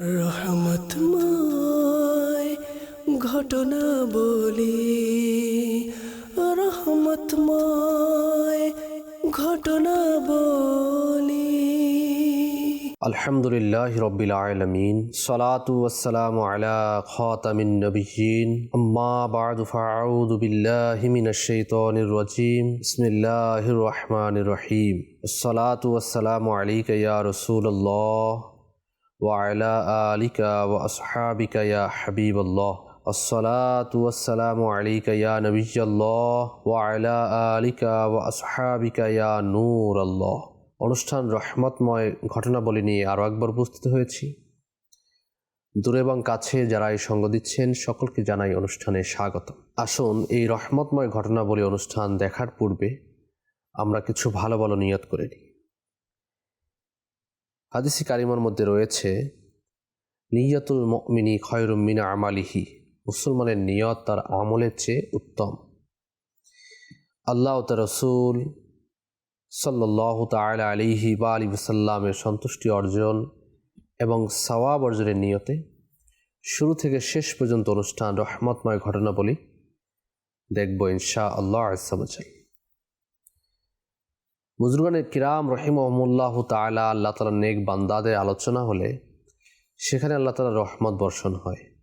রহমতময় ঘটনা বলি। রহমতময় ঘটনা বলি। আলহামদুলিল্লাহ রবিল আলমিন সলাতাম খতামিন নবীন আম্মা বাদু রহিম। সলাতু ওয়াসসালামু আলাইকা الله وعلى آلك وأصحابك يا حبيب الله الصلاة والسلام عليك يا نبي الله وعلى آلك وأصحابك يا نور الله অনুষ্ঠান রহমতময় ঘটনাবলী নিয়ে আরও একবার উপস্থিত হয়েছি দূরে এবং কাছে যারা এই সঙ্গ দিচ্ছেন সকলকে জানাই অনুষ্ঠানে স্বাগত আসুন এই রহমতময় ঘটনাবলী অনুষ্ঠান দেখার পূর্বে আমরা কিছু ভালো ভালো নিয়ত করে নিই হাদিসি কারিমার মধ্যে রয়েছে, নিয়তুল মিনি খয়রুমিনা আমালিহি মুসলমানের নিয়ত তার আমলের চেয়ে উত্তম। আল্লাহ তার রসুল সাল্লাহ তালা আলিহি বা আলী সাল্লামের সন্তুষ্টি অর্জন এবং সওয়াব অর্জনের নিয়তে শুরু থেকে শেষ পর্যন্ত অনুষ্ঠান রহমতময় ঘটনা বলি দেখব ইনশা আল্লাহ আসামচাল বুজুর্গানের কিরাম রহিম রহিমহমুল্লাহ তালা আল্লাহ তালা নেক বান্দাদের আলোচনা হলে সেখানে আল্লাহ তালা রহমত বর্ষণ হয়।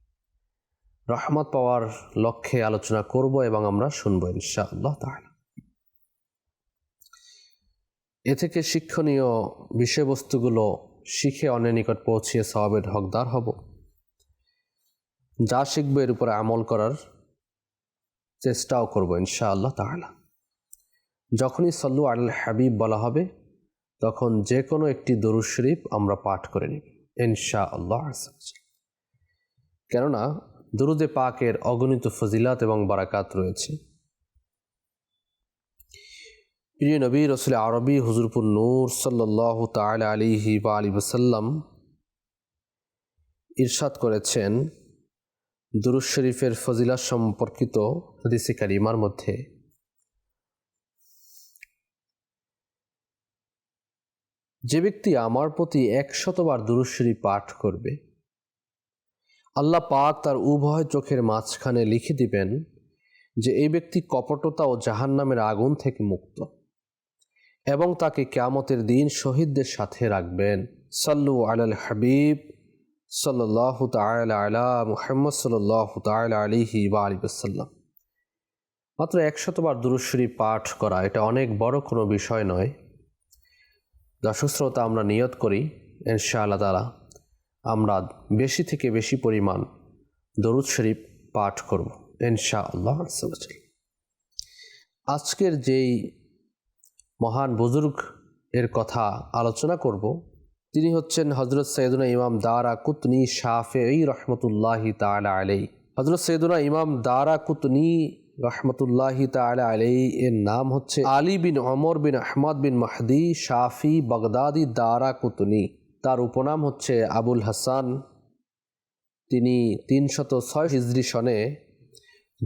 রহমত পাওয়ার লক্ষ্যে আলোচনা করব এবং আমরা শুনব ইনশা আল্লাহ তালা এ থেকে শিক্ষণীয় বিষয়বস্তুগুলো শিখে অন্যের নিকট পৌঁছিয়ে সবাবের হকদার হব। যা শিখব এর উপরে আমল করার চেষ্টাও করব ইনশা আল্লাহ তাহলা যখনই সল্লু আল হাবিব বলা হবে, তখন যে কোনো একটি দরুদ শরীফ আমরা পাঠ করে নিব ইনশা আল্লাহ কেননা, দরুদে পাকের অগণিত ফজিলাত এবং বারাকাত রয়েছে। প্রিয় নবী রসুল আরবি হুজুরপুর নূর সাল্লাহ তাল আলিহি বা আলী ওসাল্লাম ইরশাদ করেছেন দুরুজ শরীফের ফজিলা সম্পর্কিত হদিসে কারিমার মধ্যে। যে ব্যক্তি আমার প্রতি একশতবার দুরুজ শরীফ পাঠ করবে, আল্লাহ পাক তার উভয় চোখের মাঝখানে লিখে দিবেন যে, এই ব্যক্তি কপটতা ও জাহান্নামের আগুন থেকে মুক্ত এবং তাকে ক্যামতের দিন শহীদদের সাথে রাখবেন। সাল্লু আলাল হাবিব সাল্লাহ তাল আলা মুহাম্মদ সাল্লাহ তাল আলিহি বা আলিবাসাল্লাম মাত্র একশতবার দুরুশ্বরী পাঠ করা এটা অনেক বড় কোনো বিষয় নয়। দর্শক শ্রোতা আমরা নিয়ত করি ইনশা আল্লাহ তালা আমরা বেশি থেকে বেশি পরিমাণ দরুদ শরীফ পাঠ করব ইনশা আল্লাহ আজকের যেই মহান বুজুর্গ এর কথা আলোচনা করব, তিনি হচ্ছেন হজরত সৈয়দুনা ইমাম দারা কুতনি শাফে রহমতুল্লাহি তালা আলাই হজরত সৈয়দুনা ইমাম দারা কুতনি রহমতুল্লাহি তালা আলাই এর নাম হচ্ছে Ali bin Umar bin Ahmad bin Mahdi, Shafi, Baghdadi, Daraqutni. তার উপনাম হচ্ছে আবুল হাসান। তিনি তিনশত ছয় হিজরি সনে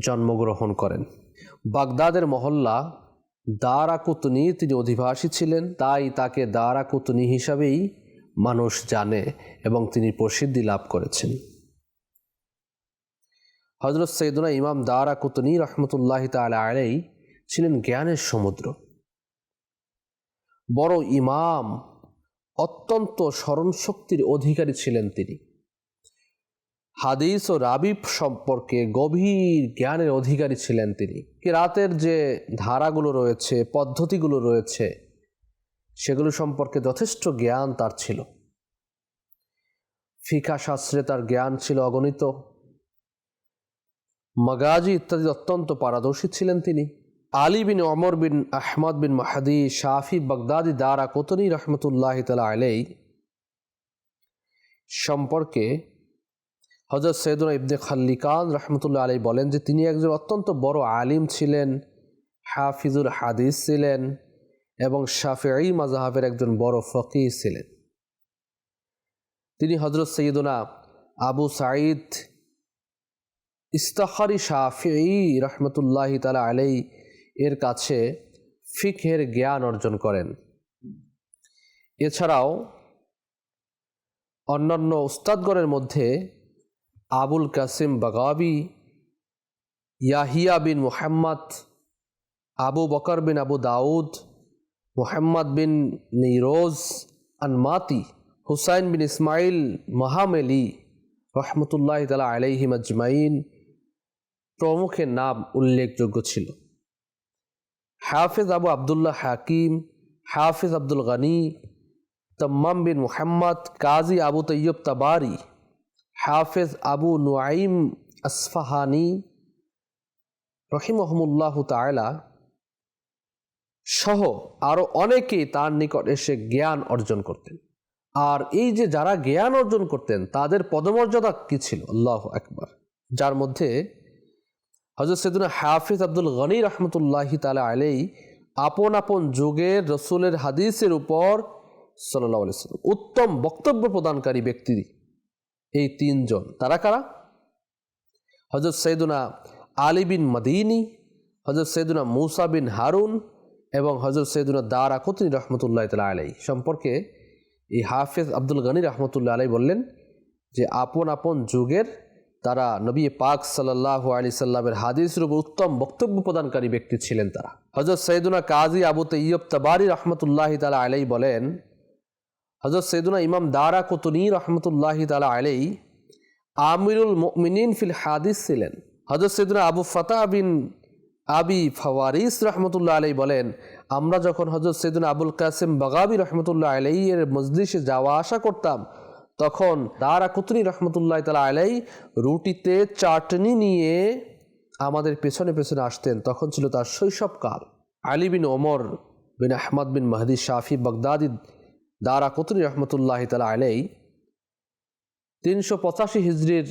জন্মগ্রহণ করেন। বাগদাদের মহল্লা দারাকুতনি তিনি অধিবাসী ছিলেন, তাই তাকে দারাকুতনি হিসাবেই মানুষ জানে এবং তিনি প্রসিদ্ধি লাভ করেছেন। হজরত সৈদুনা ইমাম দারাকুতনি রহমতুল্লাহ তালা আলাই ছিলেন জ্ঞানের সমুদ্র। বড় ইমাম, অত্যন্ত স্মরণশক্তির অধিকারী ছিলেন তিনি। হাদিস ও রাবিব সম্পর্কে গভীর জ্ঞানের অধিকারী ছিলেন তিনি। রাতের যে ধারাগুলো রয়েছে, পদ্ধতিগুলো রয়েছে, সেগুলো সম্পর্কে যথেষ্ট জ্ঞান তার ছিল। ফিকা শাস্ত্রে তার জ্ঞান ছিল অগণিত। মাগাজি ইত্যাদি অত্যন্ত পারদর্শী ছিলেন তিনি। Ali bin Umar bin Ahmad বিন মাহাদি, শাফি বাগদাদি, দারা কোতনি রহমতুল্লাহ তালা আলাই সম্পর্কে হজরত সৈয়দুল ইবনে খাল্লিকান রহমতুল্লাহ আলী বলেন যে, তিনি একজন অত্যন্ত বড় আলিম ছিলেন হাফিজুল হাদিস ছিলেন এবং শাফেঈ মাজাহাবের একজন বড় ফকি ছিলেন। তিনি হজরত সৈয়দুনা আবু সাঈদ ইস্তাখারি শাফেঈ রহমতুল্লাহ তালা আলাই এর কাছে ফিকহের জ্ঞান অর্জন করেন। এছাড়াও অন্যান্য উস্তাদগণের মধ্যে আবুল কাসিম বাগাবি, ইয়াহিয়া বিন মুহাম্মদ, আবু বকর বিন আবু দাউদ, মুহাম্মদ বিন নিরোজ আনমাতি হুসাইন বিন ইসমাইল, মাহামেলি, রহমতুল্লাহ তালা আলাইহিম আজমাইন প্রমুখের নাম উল্লেখযোগ্য ছিল। হাফেজ আবু আবদুল্লাহ হাকিম, হাফেজ আব্দুল গনি, তম্মাম বিন মুহাম্মদ, কাজী আবু তৈয়ব তাবারি, হাফেজ আবু নুয়াইম আসফাহানি রহিমহমুল্লাহ তায়লা সহ আরও অনেকেই তার নিকট এসে জ্ঞান অর্জন করতেন। আর এই যে যারা জ্ঞান অর্জন করতেন, তাদের পদমর্যাদা কি ছিল? আল্লাহ একবার যার মধ্যে হজরত সৈদুল হাফিজ আব্দুল গনি রহমতুল্লাহি তালা আলাই আপন আপন যুগের রসুলের হাদিসের উপর সাল্লাহ সাল্লাম উত্তম বক্তব্য প্রদানকারী ব্যক্তি এই তিনজন। তারা কারা? হজরত সৈদুনা আলী বিন মদিনী হজরত সৈদুনা মুসা বিন হারুন এবং হজরত সৈদুনা দার কুতনি রহমতুল্লাহ তালা আলাই সম্পর্কে এই হাফেজ আব্দুল গনি রহমতুল্লাহ আলাই বললেন যে, আপন আপন যুগের তারা নবী পাক সাল্লাহ আলি সাল্লামের হাদিসের উপর উত্তম বক্তব্য প্রদানকারী ব্যক্তি ছিলেন তারা। হজরত সৈদুনা কাজী আবু তৈয়ব তাবারি রহমতুল্লাহ তালা আলাই বলেন হজরত সৈদুনা ইমাম দারা কুতুনি রহমতুল্লাহ তালা আলাই আমিরুল মিনিন ফিল হাদিস ছিলেন। হজরত সৈদুনা আবু ফতাহ বিন আবি ফওয়ারিস রহমতুল্লাহ আলাই বলেন, আমরা যখন হজরত সৈদুনা আবুল কাসিম বাগাবি রহমতুল্লাহ আলাই এর মজলিসে যাওয়া আসা করতাম তখন দারা কুতনি রহমতুল্লাহ তালা আলাই রুটিতে চাটনি নিয়ে আমাদের পেছনে পেছনে আসতেন। তখন ছিল তার শৈশবকাল। Ali bin Umar bin Ahmad bin Mahdi Shafi Baghdadi Daraqutni রহমতুল্লাহ তালা আলাই তিনশো পঁচাশি হিজড়ির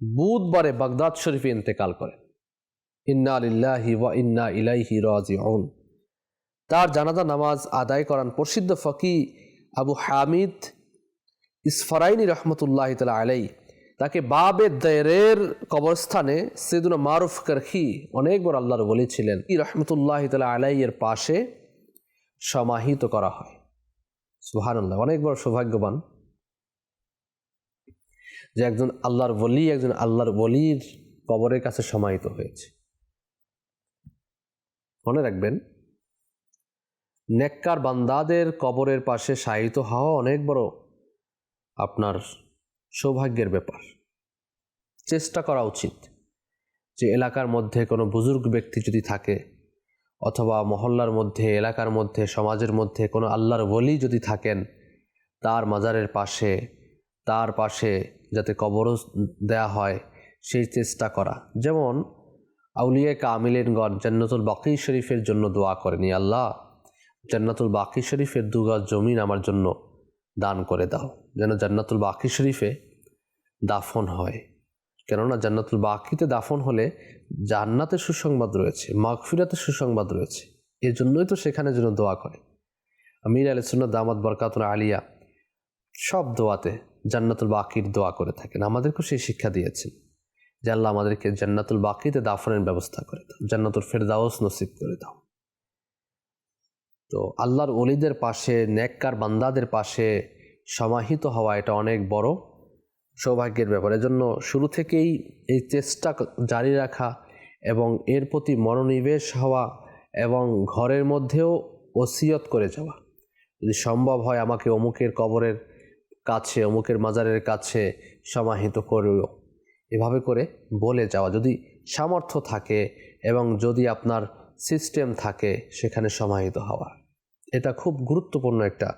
বুধবারে বাগদাদ শরীফে ইন্তেকাল করেন। ইন্না আলিল্লাহি ওয়া ইন্না ইলাইহি রাজিউন। তার জানাজা নামাজ আদায় করান প্রসিদ্ধ ফকি আবু হামিদ ইসফরাইনি রহমতুল্লাহ তালা আলাই তাকে বাবে দেরের কবরস্থানে সেদুনা মারুফ করখি অনেকবার আল্লাহর বলেছিলেন ই রহমতুল্লাহ তালা আলাই এর পাশে সমাহিত করা হয়। সুহানুল্লাহ অনেক বড় সৌভাগ্যবান যে একজন আল্লাহর বলি একজন আল্লাহর বলির কবরের কাছে সমাহিত হয়েছে। মনে রাখবেন, নেককার বান্দাদের কবরের পাশে শায়িত হওয়া অনেক বড় আপনার সৌভাগ্যের ব্যাপার। চেষ্টা করা উচিত যে এলাকার মধ্যে কোনো বুজুর্গ ব্যক্তি যদি থাকে অথবা মহল্লার মধ্যে, এলাকার মধ্যে, সমাজের মধ্যে কোনো আল্লাহর বলি যদি থাকেন, তার মাজারের পাশে, তার পাশে যাতে কবরও দেয়া হয়, সেই চেষ্টা করা। যেমন আউলিয়া কামিলেনগণ জান্নাতুল বাকি শরীফের জন্য দোয়া করেনি আল্লাহ, জান্নাতুল বাকি শরীফের দুগজ জমিন আমার জন্য দান করে দাও। যেন জান্নাতুল বাকি শরীফে দাফন হয়। কেননা জান্নাতুল বাকিতে দাফন হলে জান্নাতে সুসংবাদ রয়েছে, মাগফিরাতে সুসংবাদ রয়েছে। এর জন্যই তো সেখানে যেন দোয়া করে। আমির আলী সুন্নত দামাদ বরকাতুল আলিয়া সব দোয়াতে জান্নাতুল বাকির দোয়া করে থাকেন। আমাদেরকেও সেই শিক্ষা দিয়েছেন যে আল্লাহ আমাদেরকে জান্নাতুল বাকিতে দাফনের ব্যবস্থা করে দাও, জান্নাতুল ফেরদাউস নসিব করে দাও। তো আল্লাহর অলিদের পাশে, নেককার বান্দাদের পাশে সমাহিত হওয়া এটা অনেক বড় সৌভাগ্যের ব্যাপার। এজন্য শুরু থেকেই এই চেষ্টা জারি রাখা এবং এর প্রতি মনোনিবেশ হওয়া এবং ঘরের মধ্যেও ওসিয়ত করে যাওয়া। যদি সম্ভব হয় আমাকে অমুকের কবরের কাছে, অমুকের মাজারের কাছে সমাহিত করেও। এভাবে করে বলে যাওয়া। যদি সামর্থ্য থাকে এবং যদি আপনার সিস্টেম থাকে সেখানে সমাহিত হওয়া। এটা খুব গুরুত্বপূর্ণ একটা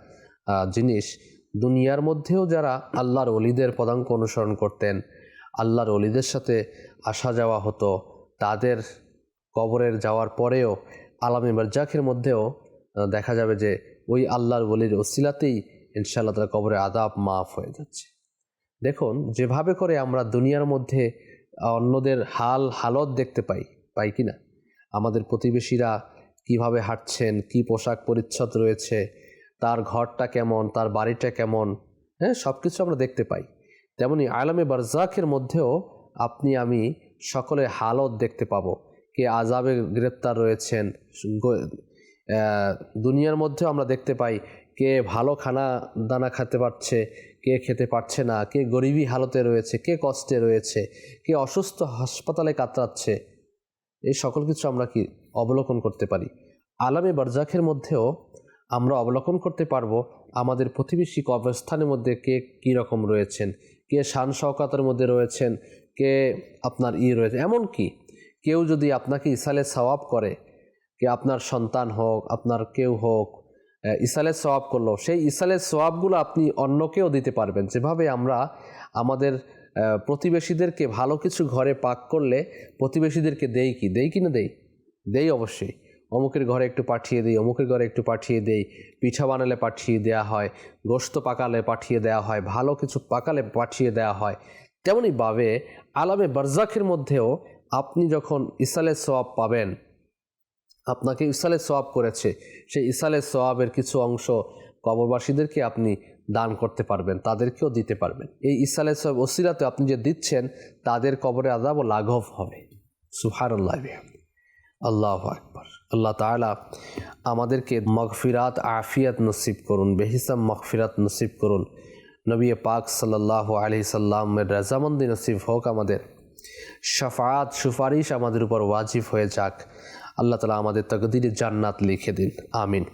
জিনিস। দুনিয়ার মধ্যেও যারা আল্লাহর অলিদের পদাঙ্ক অনুসরণ করতেন, আল্লাহর অলিদের সাথে আসা যাওয়া হতো, তাদের কবরের যাওয়ার পরেও আলামী বারজাকের মধ্যেও দেখা যাবে যে ওই আল্লাহর বলির ওসিলাতেই ইনশাআল্লাহ তার কবরে আদাব মাফ হয়ে যাচ্ছে। দেখুন, যেভাবে করে আমরা দুনিয়ার মধ্যে অন্যদের হাল হালত দেখতে পাই পাই কি না আমাদের প্রতিবেশীরা কীভাবে হাঁটছেন, কি পোশাক পরিচ্ছদ রয়েছে তার ঘরটা কেমন, তার বাড়িটা কেমন হ্যাঁ সব কিছু আমরা দেখতে পাই। তেমনি আলমে বারজাকের মধ্যেও আপনি, আমি সকলের হালত দেখতে পাব। কে আজাবে গ্রেপ্তার রয়েছেন দুনিয়ার মধ্যেও আমরা দেখতে পাই কে ভালো খানা দানা খেতে পারছে, কে খেতে পারছে না, কে গরিবী হালতে রয়েছে, কে কষ্টে রয়েছে, কে অসুস্থ হাসপাতালে কাতরাচ্ছে, এই সকল কিছু আমরা কি অবলোকন করতে পারি। আলামে বারজাখের মধ্যেও আমরা অবলোকন করতে পারব আমাদের প্রতিবেশী কবরস্থানের মধ্যে কে কী রকম রয়েছেন কে শান শওকাতের মধ্যে রয়েছেন কে আপনার ই রয়েছে এমন কি কেউ যদি আপনাকে ইসালে সওয়াব করে কে আপনার সন্তান হোক আপনার কেউ হোক আহ, ইসালের সওয়াব করল সেই ইসালের সওয়াবগুলো আপনি অন্যকেও দিতে পারবেন। যেভাবে আমরা আমাদের প্রতিবেশীদেরকে ভালো কিছু ঘরে পাক করলে প্রতিবেশীদেরকে দেই কি? দেই কি না দেই? দেই অবশ্যই। অমুকের ঘরে একটু পাঠিয়ে দিই, অমুকের ঘরে একটু পাঠিয়ে দেই। পিঠা বানালে পাঠিয়ে দেওয়া হয়, গোস্ত পাকালে পাঠিয়ে দেওয়া হয়, ভালো কিছু পাকালে পাঠিয়ে দেওয়া হয়। তেমনই ভাবে আলামে বারজাখের মধ্যেও আপনি যখন ইসালের সোয়াব পাবেন, আপনাকে ইসালের সোয়াব করেছে, সেই ইসালের সোয়াবের কিছু অংশ কবরবাসীদেরকে আপনি দান করতে পারবেন, তাদেরকেও দিতে পারবেন। এই ইসালের সোয়াব ওসিরাতে আপনি যে দিচ্ছেন, তাদের কবরে আজাব ও লাঘব হবে। সুহারুল্লাহ আল্লাহ আকবর। আল্লাহ তাআলা আমাদেরকে মগফিরাত, আফিয়াত নসিব করুন বেহিসাম মগফিরাত নসিব করুন। নবী পাক সাল্লাহ আলি সাল্লামের রাজামন্দি নসিব হোক আমাদের। শাফাত সুপারিশ আমাদের উপর ওয়াজিব হয়ে যাক। আল্লাহ তালা আমাদের তকদিরে জান্নাত লিখে দিন। আমিন।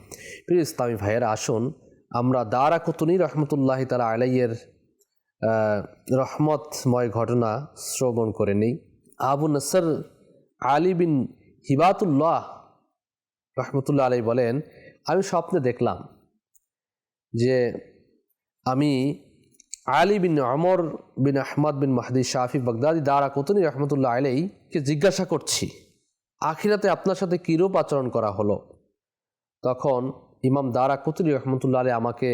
প্রিয় ইসলামী ভাইয়ের, আসুন আমরা দারা কুতুনি রহমতুল্লাহ তালা আলাইয়ের রহমতময় ঘটনা শ্রবণ করে নিই। আবু নসর আলী বিন হিবাতুল্লাহ রহমতুল্লাহ আলাই বলেন, আমি স্বপ্নে দেখলাম যে আমি Ali bin Umar bin Ahmad bin Mahdi শাফি বাগদাদি দারা কতনি রহমতুল্লাহ আলাইকে জিজ্ঞাসা করছি, আখিরাতে আপনার সাথে কীরূপ আচরণ করা হলো? তখন ইমাম দারা কুতুরি রহমতুল্লাহ আলী আমাকে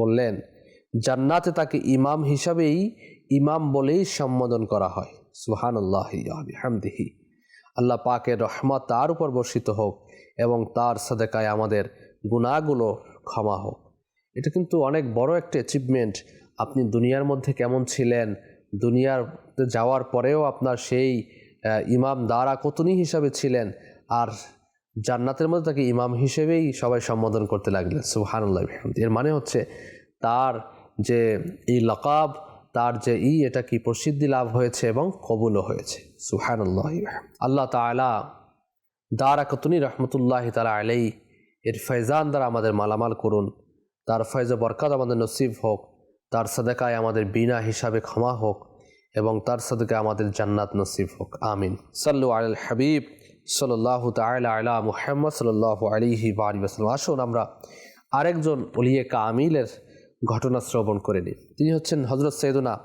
বললেন, জান্নাতে তাকে ইমাম হিসাবেই ইমাম বলেই সম্বোধন করা হয়। সুহানুল্লাহ হামদিহি আল্লাহ পাকের রহমত তার উপর বর্ষিত হোক এবং তার সাদেকায় আমাদের গুণাগুলো ক্ষমা হোক। এটা কিন্তু অনেক বড় একটা অ্যাচিভমেন্ট আপনি দুনিয়ার মধ্যে কেমন ছিলেন, দুনিয়ার যাওয়ার পরেও আপনার সেই ইমাম দ্বারা কতনি হিসাবে ছিলেন, আর জান্নাতের মধ্যে তাকে ইমাম হিসেবেই সবাই সম্বোধন করতে লাগলেন। সুহানুল্লাহ এর মানে হচ্ছে তার যে এই লকাব তার যে ই, এটা কি প্রসিদ্ধি লাভ হয়েছে এবং কবুলও হয়েছে। সুহানুল্লাহ আল্লাহ তালা দারা কতনি রহমতুল্লাহ তালা আলাই এর ফৈজান দ্বারা আমাদের মালামাল করুন। তার ফৈজ বরকাত আমাদের নসিব হোক। তার সাদেকায় আমাদের বিনা হিসাবে ক্ষমা হোক এবং তার সাদেকায় আমাদের জান্নাত নসিব হোক। আমিন। সাল্লু আল হাবিব সাল্লাহ তালা আলা মুহাম্মদ সাল্লাহ আলিহি আসলাম আসুন আমরা আরেকজন অলিয়ে কামিলের ঘটনা শ্রবণ করে তিনি হচ্ছেন হজরত সৈদুনা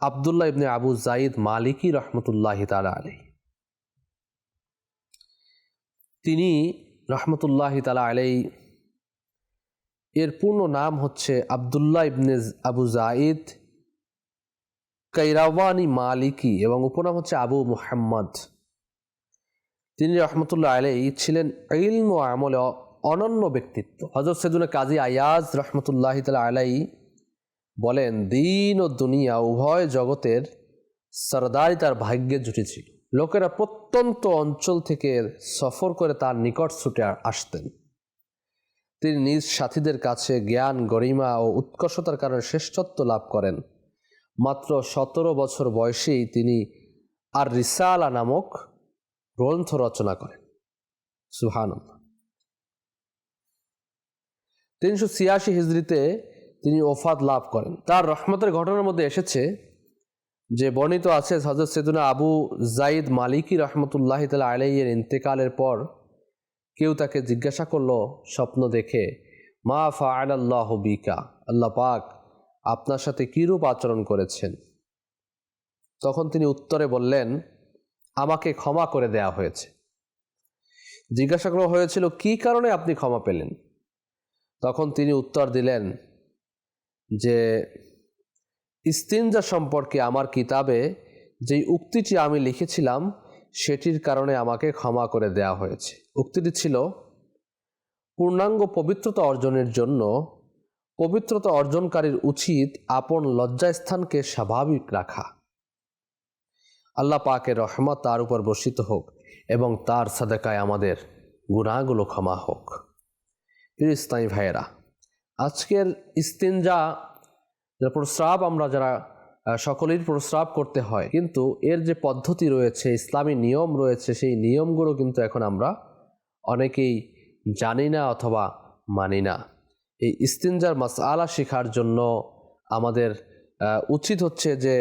আবদুল্লাহ ইবনে আবু জাইদ মালিকি রহমতুল্লাহ তালা আলী তিনি রহমতুল্লাহ তালা আলাই এর পূর্ণ নাম হচ্ছে আবদুল্লাহ ইবনে আবু জাইদ কৈরাওয়ানি মালিকি এবং উপনাম হচ্ছে আবু মুহাম্মদ। তিনি রহমতুল্লাহ আলাই ছিলেন ইলম ও আমলে অনন্য ব্যক্তিত্ব। হজরত সেদুনা কাজী আয়াজ রহমতুল্লাহ তালা আলাই বলেন, দিন ও দুনিয়া উভয় জগতের সরদারি তার ভাগ্যে জুটেছিল লোকেরা প্রত্যন্ত অঞ্চল থেকে সফর করে তার নিকট ছুটে আসতেন। তিনি নিজ সাথীদের কাছে জ্ঞান, গরিমা ও উৎকর্ষতার কারণে শ্রেষ্ঠত্ব লাভ করেন। মাত্র সতেরো বছর বয়সেই তিনি আর রিসালা নামক গ্রন্থ রচনা করেন। সুহান তিনশো ছিয়াশি হিজড়িতে তিনি ওফাত লাভ করেন। তার রহমতের ঘটনার মধ্যে এসেছে যে বর্ণিত আছে হজরত সেদুনা আবু জাইদ মালিকি রহমতুল্লাহ তালা আলাইয়ের ইন্তেকালের পর কেউ তাকে জিজ্ঞাসা করল, স্বপ্ন দেখে, মা ফাআল আল্লাহ বিকা? আল্লাহ পাক আপনার সাথে কীরূপ আচরণ করেছেন? তখন তিনি উত্তরে বললেন, আমাকে ক্ষমা করে দেয়া হয়েছে। জিজ্ঞাসা করা হয়েছিল, কি কারণে আপনি ক্ষমা পেলেন? তখন তিনি উত্তর দিলেন যে, ইস্তিনজা সম্পর্কে আমার কিতাবে যেই উক্তিটি আমি লিখেছিলাম, সেটির কারণে আমাকে ক্ষমা করে দেয়া হয়েছে। উক্তিটি ছিল, পূর্ণাঙ্গ পবিত্রতা অর্জনের জন্য পবিত্রতা অর্জনকারীর উচিত আপন লজ্জাস্থানকে স্বাভাবিক রাখা। আল্লাহ পাকের রহমত তার উপর বর্ষিত হোক এবং তার সাদেকায় আমাদের গুণাগুলো ক্ষমা হোক। প্রিয় ভাইয়েরা। আজকের ইস্তিনজা যে প্রস্রাব আমরা যারা আহ, সকলেই প্রস্রাব করতে হয় কিন্তু এর যে পদ্ধতি রয়েছে ইসলামী নিয়ম রয়েছে সেই নিয়মগুলো কিন্তু এখন আমরা অনেকেই জানি না অথবা মানি না। এই ইস্তিনজার মাসআলা শেখার জন্য আমাদের উচিত হচ্ছে যে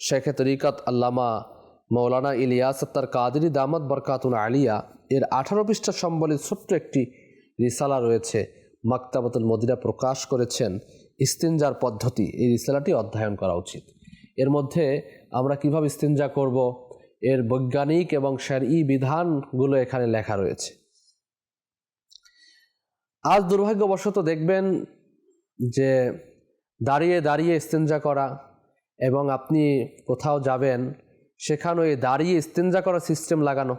শেখে তরিকাত আল্লামা মৌলানা ইলিয়াস আত্তার কাদেরি দামাত বরকাতুন আলিয়া এর আঠারো পৃষ্ঠা সম্বলিত ছোট্ট একটি রিসালা রয়েছে। মাক্তাবাতুল মদিনা প্রকাশ করেছেন ইস্তিনজার পদ্ধতি। এই রিসালাটি অধ্যয়ন করা উচিত। এর মধ্যে আমরা কীভাবে ইস্তিনজা করব? এর বৈজ্ঞানিক এবং স্যার ই বিধানগুলো এখানে লেখা রয়েছে। আজ দুর্ভাগ্যবশত দেখবেন যে দাঁড়িয়ে দাঁড়িয়ে ইস্তেঞ্জা করা এবং আপনি কোথাও যাবেন সেখানে ওই দাঁড়িয়ে ইস্তেঞ্জা করার সিস্টেম লাগানো।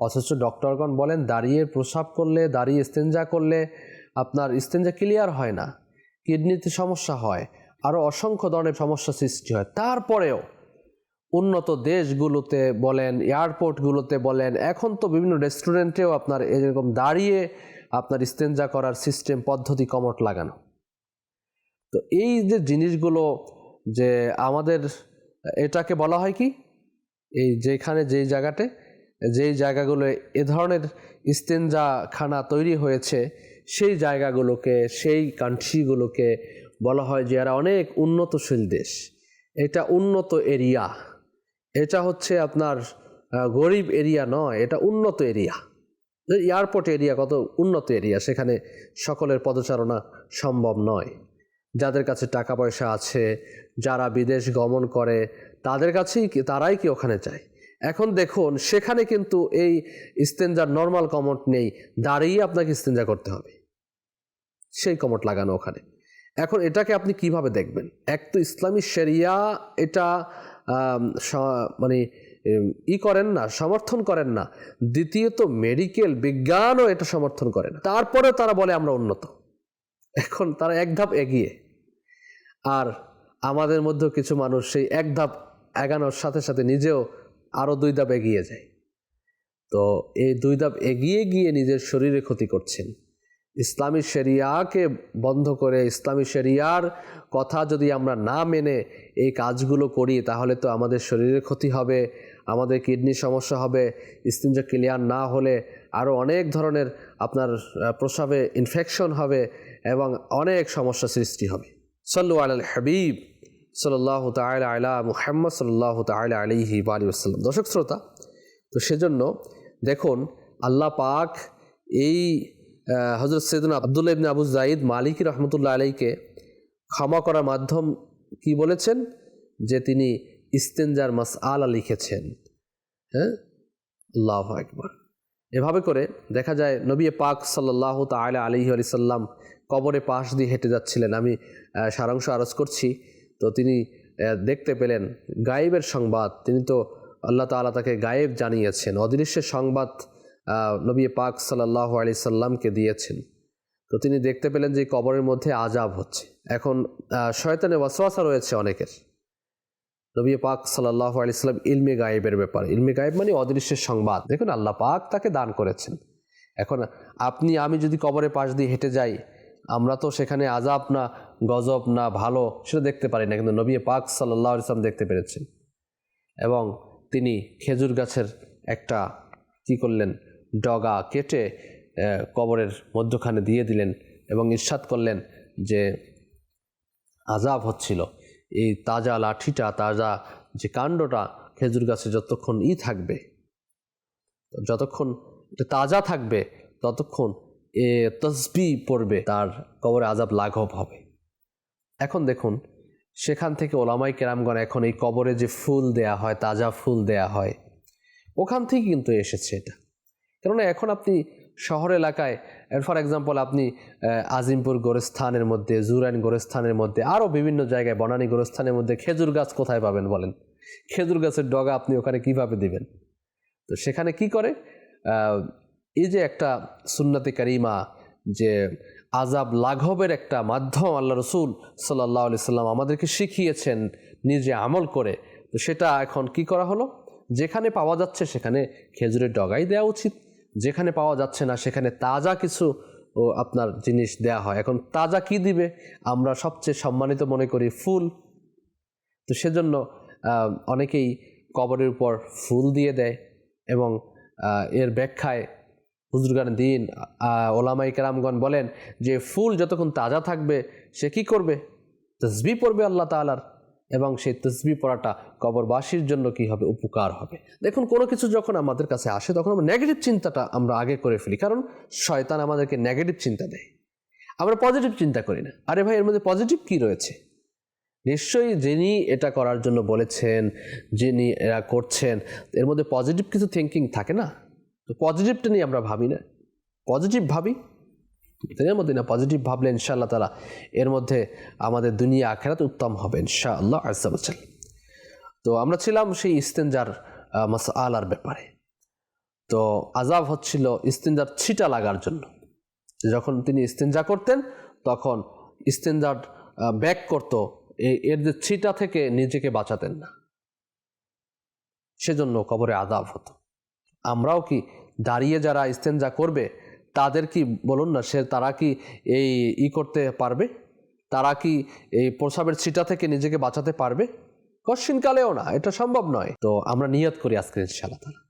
অথচ ডক্টরগণ বলেন দাঁড়িয়ে প্রসাব করলে দাঁড়িয়ে ইস্তেঞ্জা করলে আপনার ইস্তেঞ্জা ক্লিয়ার হয় না। কিডনিতে সমস্যা হয় আরও অসংখ্য ধরনের সমস্যা সৃষ্টি হয়। তারপরেও উন্নত দেশগুলোতে বলেন, এয়ারপোর্টগুলোতে বলেন, এখন তো বিভিন্ন রেস্টুরেন্টেও আপনার এরকম দাঁড়িয়ে আপনার ইস্তেঞ্জা করার সিস্টেম পদ্ধতি কমট লাগানো। তো এই যে জিনিসগুলো যে আমাদের, এটাকে বলা হয় কি? এই যেখানে যেই জায়গাতে যেই জায়গাগুলো এ ধরনের ইস্তেঞ্জা খানা তৈরি হয়েছে, সেই জায়গাগুলোকে, সেই কান্ট্রিগুলোকে বলা হয় যে এরা অনেক উন্নতশীল দেশ। এটা উন্নত এরিয়া। এটা হচ্ছে আপনার গরিব এরিয়া নয়, এটা উন্নত এরিয়া। এয়ারপোর্ট এরিয়া কত উন্নত এরিয়া, সেখানে সকলের পদচারণা সম্ভব নয়। যাদের কাছে টাকা পয়সা আছে, যারা বিদেশ গমন করে, তাদের কাছেই তারাই কি ওখানে যায়? এখন দেখুন, সেখানে কিন্তু এই ইস্তেঞ্জার নর্মাল কমট নেই, দাঁড়িয়ে আপনাকে ইস্তেঞ্জা করতে হবে। সেই কমট লাগানো ওখানে। এখন এটাকে আপনি কীভাবে দেখবেন? এক তো ইসলামী শরিয়া এটা মানে ই করেন না, সমর্থন করেন না। দ্বিতীয়ত মেডিকেল বিজ্ঞানও এটা সমর্থন করে না। তারপরেও তারা বলে আমরা উন্নত। এখন তারা এক ধাপ এগিয়ে। আর আমাদের মধ্যেও কিছু মানুষ সেই এক ধাপ এগানোর সাথে সাথে নিজেও আরও দুই ধাপ এগিয়ে যায়। তো এই দুই ধাপ এগিয়ে গিয়ে নিজের শরীরে ক্ষতি করছেন। ইসলামী শরিয়াকে বন্ধ করে ইসলামী শরিয়ার কথা যদি আমরা না মেনে এই কাজগুলো করি তাহলে তো আমাদের শরীরের ক্ষতি হবে আমাদের কিডনির সমস্যা হবে স্তিনজা ক্লিয়ার না হলে আরও অনেক ধরনের আপনার আহ, প্রস্রাবে ইনফেকশন হবে এবং অনেক সমস্যা সৃষ্টি হবে। সল্লু আল হাবিব। সাল্লাহ তালা আলা মুহাম্মদ সাল্লাহ তালা আলিহি আলী আসসালাম দর্শক, শ্রোতা, তো সেজন্য দেখুন, আল্লাহ পাক এই হজরত সৈদুল আবদুল্লাহ ইবনে আবু জাইদ মালিক রহমতুল্লাহ আলাইকে ক্ষমা করার মাধ্যম কি বলেছেন? যে তিনি ইস্তেঞ্জার মাস আলা লিখেছেন। হ্যাঁ? আল্লাহ একবার এভাবে করে দেখা যায়, নবী পাক সাল্লাহ তালা আলহি আলি সাল্লাম কবরে পাশ দিয়ে হেঁটে যাচ্ছিলেন। আমি সারাংশ আরজ করছি। তো তিনি দেখতে পেলেন গায়েবের সংবাদ। তিনি তো আল্লাহ তাআলা তাকে গায়েব জানিয়েছেন, অদৃশ্যের সংবাদ নবী পাক সাল্লাহ আলি সাল্লামকে দিয়েছেন। তো তিনি দেখতে পেলেন যে কবরের মধ্যে আজাব হচ্ছে। এখন শয়তানে ওয়াসওয়াসা রয়েছে অনেকের। নবী পাক সাল্লাহ আলি সাল্লাম ইলমে গায়েবের ব্যাপার, ইলমে গায়েব মানে অদৃশ্যের সংবাদ। দেখুন, আল্লাহ পাক তাকে দান করেছেন। এখন, আপনি, আমি যদি কবরের পাশ দিয়ে হেঁটে যাই আমরা তো সেখানে আজাব না, গজব না, ভালো সেটা দেখতে পারি না, কিন্তু নবী পাক সাল্লাহ ইসলাম দেখতে পেরেছেন এবং তিনি খেজুর গাছের একটা কি করলেন, ডগা কেটে কবরের মধ্যখানে দিয়ে দিলেন এবং ইরশাদ করলেন যে আজাব হচ্ছিল। এই তাজা লাঠিটা, তাজা যে কাণ্ডটা খেজুর গাছে যতক্ষণ ই থাকবে, যতক্ষণ তাজা থাকবে, ততক্ষণ তসবি পড়বে, তার কবরে আজাব লাঘব হবে। এখন দেখুন, সেখান থেকে ওলামাই কেরামগণ এখন এই কবরে যে ফুল দেয়া হয়, তাজা ফুল দেয়া হয়, ওখান থেকে কিন্তু এসেছে এটা। কেননা এখন আপনি শহর এলাকায় ফর এক্সাম্পল আপনি আজিমপুর গোরস্থানের মধ্যে, জুরাইন গোরস্থানের মধ্যে, আরও বিভিন্ন জায়গায়, বনানী গোরস্থানের মধ্যে খেজুর গাছ কোথায় পাবেন বলেন? খেজুর গাছের ডগা আপনি ওখানে কীভাবে দিবেন? তো সেখানে কি করে? এই যে একটা সুন্নাতে কারিমা যে আজাব লাঘবের একটা মাধ্যম আল্লাহ রসুল সাল্লাহ আলি সাল্লাম আমাদেরকে শিখিয়েছেন নিজে আমল করে, তো সেটা এখন কি করা হলো? যেখানে পাওয়া যাচ্ছে সেখানে খেজুরের ডগাই দেওয়া উচিত, যেখানে পাওয়া যাচ্ছে না সেখানে তাজা কিছু, ও আপনার জিনিস দেয়া হয়। এখন তাজা কি দিবে? আমরা সবচেয়ে সম্মানিত মনে করি ফুল। তো সেজন্য অনেকেই কবরের উপর ফুল দিয়ে দেয় এবং এর ব্যাখ্যায় হুজুরগান দিন ওলামাই কেরামগণ বলেন যে ফুল যতক্ষণ তাজা থাকবে, সে কি করবে? তসবি পড়বে আল্লাহ তালার এবং সেই তসবি পড়াটা কবরবাসীর জন্য কি হবে? উপকার হবে। দেখুন, কোনো কিছু যখন আমাদের কাছে আসে, তখন আমরা নেগেটিভ চিন্তাটা আমরা আগে করে ফেলি। কারণ শয়তান আমাদেরকে নেগেটিভ চিন্তা দেয়। আমরা পজিটিভ চিন্তা করি না। আরে ভাই, এর মধ্যে পজিটিভ কি রয়েছে? নিশ্চয়ই যিনি এটা করার জন্য বলেছেন, যিনি এরা করছেন, এর মধ্যে পজিটিভ কিছু থিঙ্কিং থাকে না? তো পজিটিভটা নিয়ে আমরা ভাবি না। পজিটিভ ভাবি। এর মধ্যে না পজিটিভ ভাবলে ইনশাআল্লাহ তালা এর মধ্যে আমাদের দুনিয়া আখেরাত উত্তম হবে ইনশাআল্লাহ আজাল তো আমরা ছিলাম সেই ইস্তেঞ্জার মাস আলার ব্যাপারে। তো আজাব হচ্ছিল ইস্তেঞ্জার ছিটা লাগার জন্য। যখন তিনি ইস্তেঞ্জা করতেন, তখন ইস্তেঞ্জার ব্যাক করতো। এর যে ছিটা থেকে নিজেকে বাঁচাতেন না। সেজন্য কবরে আদাব হতো। আমরাও কি দাঁড়িয়ে যারা ইস্তেঞ্জা করবে, তাদের কি বলুন না, সে তারা কি এই ই করতে পারবে? তারা কি এই প্রসাবের ছিটা থেকে নিজেকে বাঁচাতে পারবে? কশ্চিনকালেও না, এটা সম্ভব নয়। তো আমরা নিয়ত করি আজকে ইনশাআল্লাহ তাআলা।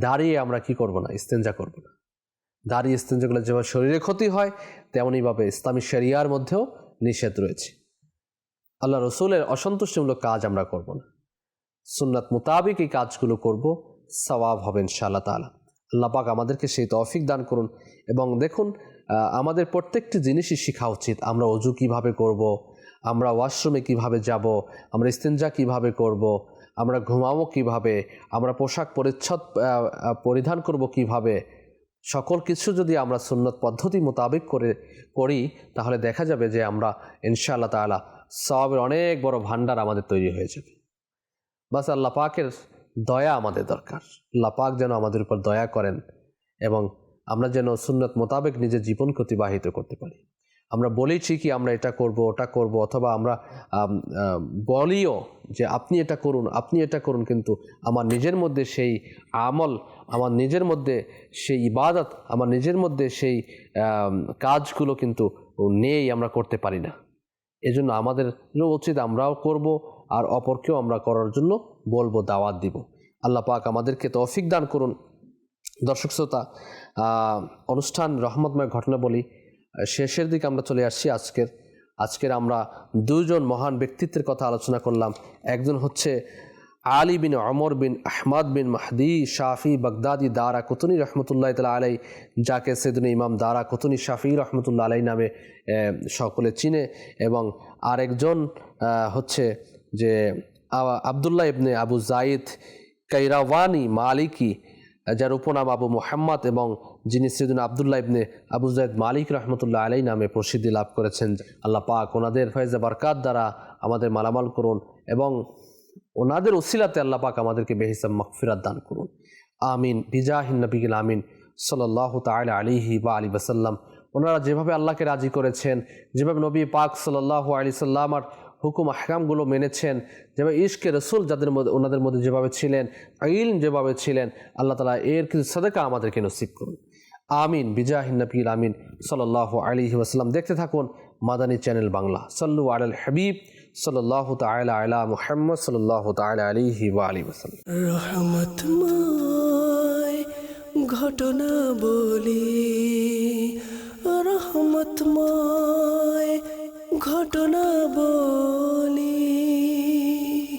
দাঁড়িয়ে আমরা কি করব না ইস্তেঞ্জা করব না। দাঁড়িয়ে ইস্তেঞ্জা করলে যেভাবে শরীরে ক্ষতি হয়, তেমনইভাবে ইসলামী শরিয়ার মধ্যেও নিষেধ রয়েছে। আল্লাহ রসুলের অসন্তুষ্টিমূলক কাজ আমরা করব না। সুন্নাত মোতাবিক এই কাজগুলো করব। সওয়াব হবে ইনশাআল্লাহ তালা আল্লাহ পাক আমাদেরকে সেই তৌফিক দান করুন এবং দেখুন আমাদের প্রত্যেকটি জিনিসই শেখা উচিত। আমরা অজু কীভাবে করব, আমরা ওয়াশরুমে কীভাবে যাব, আমরা ইস্তেঞ্জা কীভাবে করব, আমরা ঘুমাবো কীভাবে, আমরা পোশাক পরিচ্ছদ পরিধান করব কীভাবে, সকল কিছু যদি আমরা সুন্নত পদ্ধতি মোতাবেক করে করি, তাহলে দেখা যাবে যে আমরা ইনশাআল্লাহ তাআলা সবের অনেক বড় ভান্ডার আমাদের তৈরি হয়ে যাবে। বাস আল্লাহ পাকের দয়া আমাদের দরকার। আল্লাহ পাক যেন আমাদের উপর দয়া করেন এবং আমরা যেন সুন্নত মোতাবেক নিজের জীবনকে অতিবাহিত করতে পারি। আমরা বলি ঠিকই আমরা এটা করব ওটা করব অথবা আমরা আম, আম, বলিও যে আপনি এটা করুন আপনি এটা করুন কিন্তু আমার নিজের মধ্যে সেই আমল আমার নিজের মধ্যে সেই ইবাদত আমার নিজের মধ্যে সেই কাজগুলো কিন্তু নেই আমরা করতে পারি না। এজন্য আমাদের উচিত আমরাও করব আর অপরকেও আমরা করার জন্য বলব, দাওয়াত দিব। আল্লাহ পাক আমাদেরকে তৌফিক দান করুন। দর্শক শ্রোতা অনুষ্ঠান রহমতময় ঘটনা বলি শেষের দিকে আমরা চলে আসছি আজকের। আজকের আমরা দুজন মহান ব্যক্তিত্বের কথা আলোচনা করলাম। একজন হচ্ছে Ali bin Umar bin Ahmad bin Mahdi শাফি বাগদাদি দারা কুতুনি রহমতুল্লাহ তালা আলাই যাকে সেদিন ইমাম দারা কুতুনি শাফি রহমতুল্লাহ আলাই নামে সকলে চিনে। এবং আরেকজন হচ্ছে যে আবদুল্লাহ ইবনে আবু জাইদ কাইরাওয়ানি মালিকি, যার উপনাম আবু মোহাম্মদ এবং যিনি সিদিন আবদুল্লাহ ইবনে আবু জায়দ মালিক রহমতুল্লাহ আলাই নামে প্রসিদ্ধি লাভ করেছেন। আল্লাহ পাক ওনাদের ফয়েজে বরকাত দ্বারা আমাদের মালামাল করুন এবং ওনাদের ওসিলাতে আল্লাহ পাক আমাদেরকে বেহিসাব মকফিরাত দান করুন। আমিন। বিজাহিন নবীল আমিন। সাল্লাহ তালা আলিহি বা আলী বাসাল্লাম ওনারা যেভাবে আল্লাহকে রাজি করেছেন, যেভাবে নবী পাক সাল্লাহ আলি সাল্লামার হুকুম আহকামগুলো মেনেছেন। যেভাবে ইশকে রসুল যাদের মধ্যে, ওনাদের মধ্যে যেভাবে ছিলেন, ইলম যেভাবে ছিলেন, আল্লাহ তালা এর কিছু সাদেকা আমাদেরকে নসিব করুন। আমিন, বিজাহিন নবীল আমিন। সাল্লাহ আলী ওয়াসাল্লাম। দেখতে থাকুন মাদানী চ্যানেল বাংলা। সাল্লু আল হাবিব। সাল্লাহ তালা আলা মুহাম্মদ সাল্লাহ তালা আলিহি ওয়া আলী রহমতময় ঘটনা বলি, রহমতময় ঘটনা বলি।